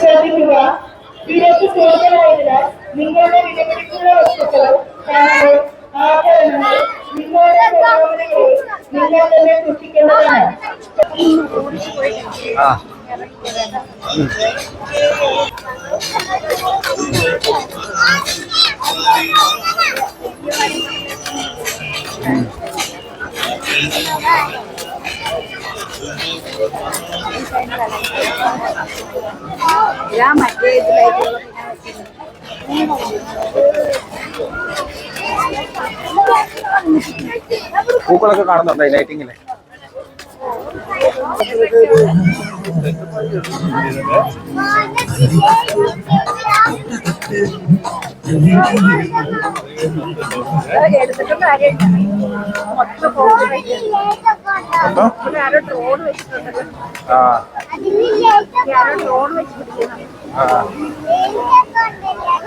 ശ്രദ്ധിക്കുക വിദേശ ചോദ്യമായതിനാൽ നിങ്ങളുടെ വിലപിടിക്കുന്ന വസ്തുക്കളും കാണാതെ ആഭരണങ്ങൾ നിങ്ങളുടെ പ്രവർത്തനങ്ങളിൽ നിങ്ങൾ തന്നെ സൂക്ഷിക്കേണ്ടതാണ് Thank you. ഞാൻ മറ്റേ ഇതിലായിട്ടുള്ള പൂക്കളൊക്കെ കാണുന്നുണ്ടോ ലൈറ്റിങ്ങിൽ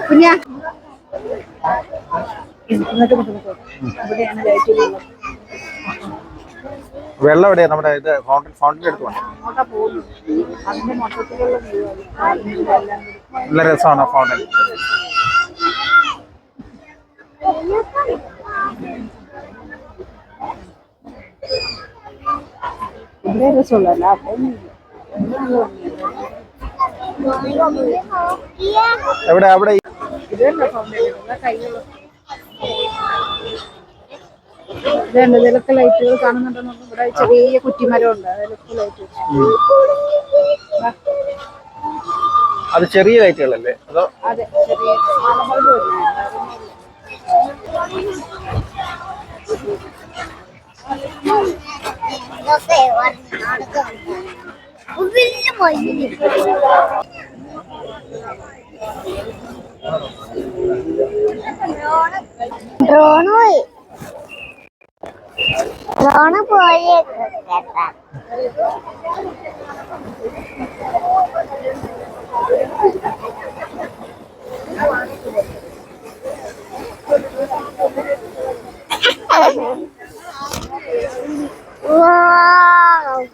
കുഞ്ഞാ. ഇങ്ങോട്ട് കൊണ്ടുപോ ഇവിടെയാണ് ലൈറ്റുള്ളത് വെള്ളം എവിടെയാ? നമ്മുടെ ഇത് ഫൗണ്ടൻ ഫൗണ്ടന്റെ അടുത്ത് വേണം നല്ല രസമാണ് ഫൗണ്ടൻ എവിടെ? അവിടെ ഫൗണ്ടൈൻ കൈകൾ ഇതുണ്ട് ഇതിലൊക്കെ ലൈറ്റുകൾ കാണുന്നുണ്ടോ ഇവിടെ ചെറിയ കുറ്റിമരം ഉണ്ട് അതിലൊക്കെ ലൈറ്റ് അത് ചെറിയ ലൈറ്റുകളല്ലേ? അതോ അതെ ചെറിയ ഡ്രോണ് പോയി. ഡ്രോണ് പോയി.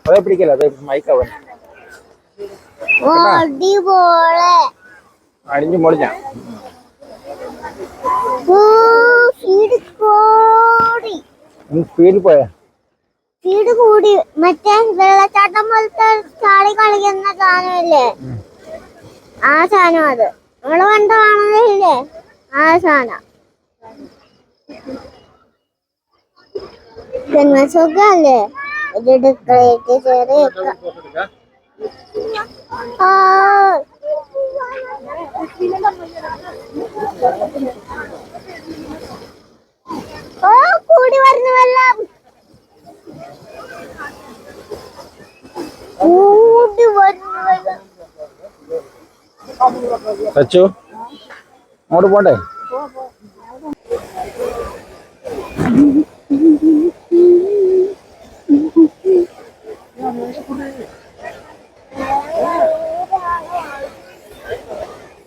അതെ പിടിക്കല അതെ മൈക്ക് അവൻ അടിഞ്ഞു മോളിഞ്ഞ സ്പീഡിൽ പോയാ. ഫീഡ് കൂടി. മറ്റേ വെള്ളച്ചാട്ടം പോലത്തെ ചാടി കളിക്കുന്ന സാധനമില്ലേ? ആ സാധനം അത്. നമ്മൾ പണ്ട് കാണുന്നില്ലേ ആ സാധനം. സുഖല്ലേ ചെറിയ ആ ഓ കൂടി വരുന്ന വെള്ളം കൂടി വരുന്ന വെള്ളം സച്ചു അങ്ങോട്ട് പോണ്ടേ?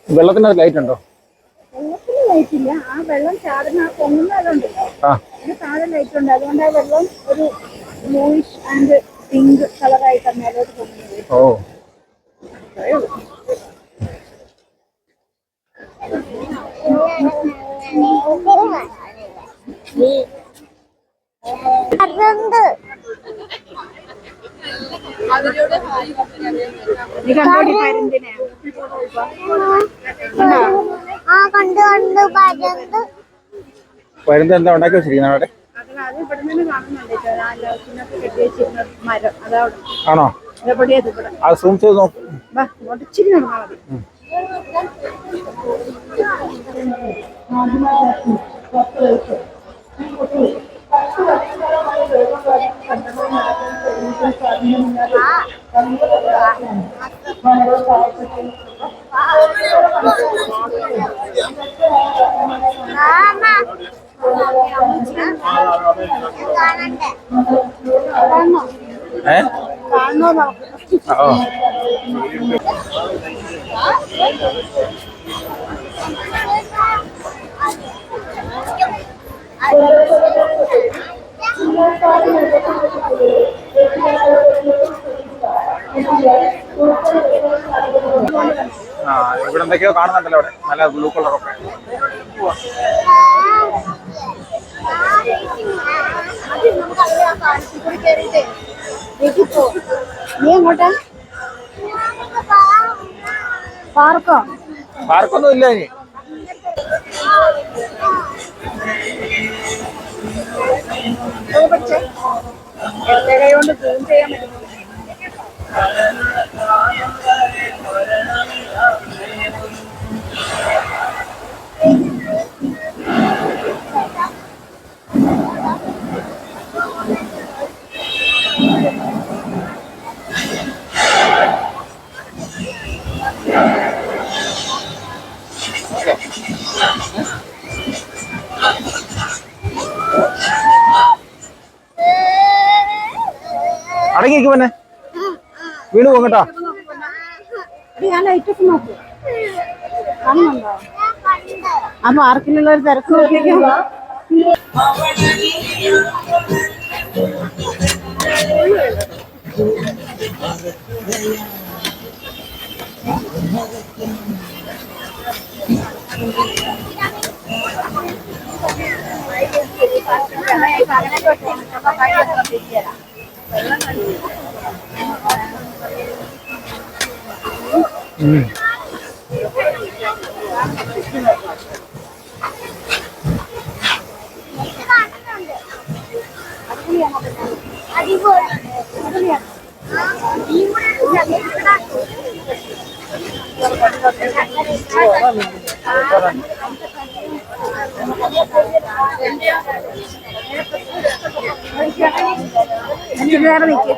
വെള്ളത്തിന് ലൈറ്റ് ഉണ്ടോ? വെള്ളത്തിന് ലൈറ്റ് ആ വെള്ളം ചാടുന്ന താഴെ ലൈറ്റ് ഉണ്ട്. അതുകൊണ്ട് ആ വെള്ളം ഒരു ബ്ലൂയിഷ് ആൻഡ് പിങ്ക് കളറായിട്ടാണ് മേലോട്ട് പൊങ്ങുന്നത്. ഓ അറുണ്ട് നീ കണ്ടോടി പരുന്തിനെ ആ കണ്ടു കണ്ടു പരന്ത് എന്താ ഉണ്ടാക്കി വെച്ചിരിക്കുന്നത് അവിടെ? ആണോ? അത് സൂം ചെയ്ത് നോക്ക്. ഏ ആ ഇവിടെ എന്തൊക്കെയോ കാണുന്നുണ്ടല്ലോ അവിടെ നല്ല ബ്ലൂ കളറൊക്കെ നമുക്ക് അവിടെ ആ കാലത്തിൽ കൂടി കയറിയിട്ടേ നീ എങ്ങോട്ടാ പാർക്കോ? പാർക്കൊന്നും ഇല്ല ഇനി. കൊണ്ട് സൂം ചെയ്യാൻ പറ്റും അടങ്ങിയിരിക്കും പിന്നെ വീണ് പോകട്ടോ അപ്പൊ ലൈറ്റൊക്കെ നോക്കൂ. കാണുന്നുണ്ടോ? ആ പാർക്കിലുള്ള ഒരു തിരക്ക് നോക്കിക്കോ വേറെ നിൽക്കും